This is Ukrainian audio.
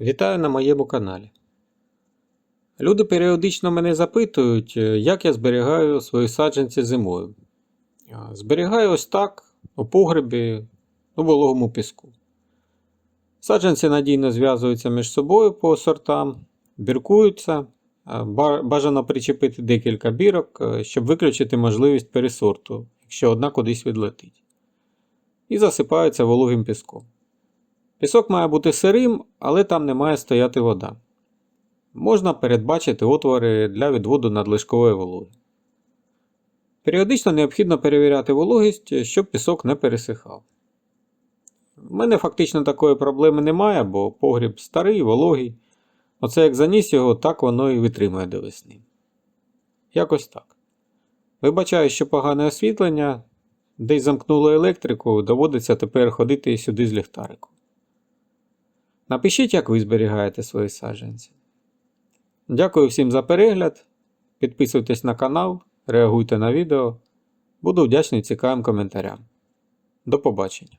Вітаю на моєму каналі. Люди періодично мене запитують, е, як я зберігаю свої саджанці зимою. Зберігаю ось так, у погребі, у вологому піску. Саджанці надійно зв'язуються між собою по сортам, біркуються. Бажано причепити декілька бірок, е, щоб виключити можливість пересорту, якщо одна кудись відлетить. І засипаються вологим піском. Пісок має бути сирим, але там не має стояти вода. Можна передбачити отвори для відводу надлишкової вологи. Періодично необхідно перевіряти вологість, щоб пісок не пересихав. У мене фактично такої проблеми немає, бо погріб старий, вологий. Оце як заніс його, так воно і витримує до весни. Якось так. Вибачаю, що погане освітлення, десь замкнуло електрику, доводиться тепер ходити сюди з ліхтариком. Напишіть, як ви зберігаєте свої саджанці. Дякую всім за перегляд. Підписуйтесь на канал, реагуйте на відео. Буду вдячний цікавим коментарям. До побачення.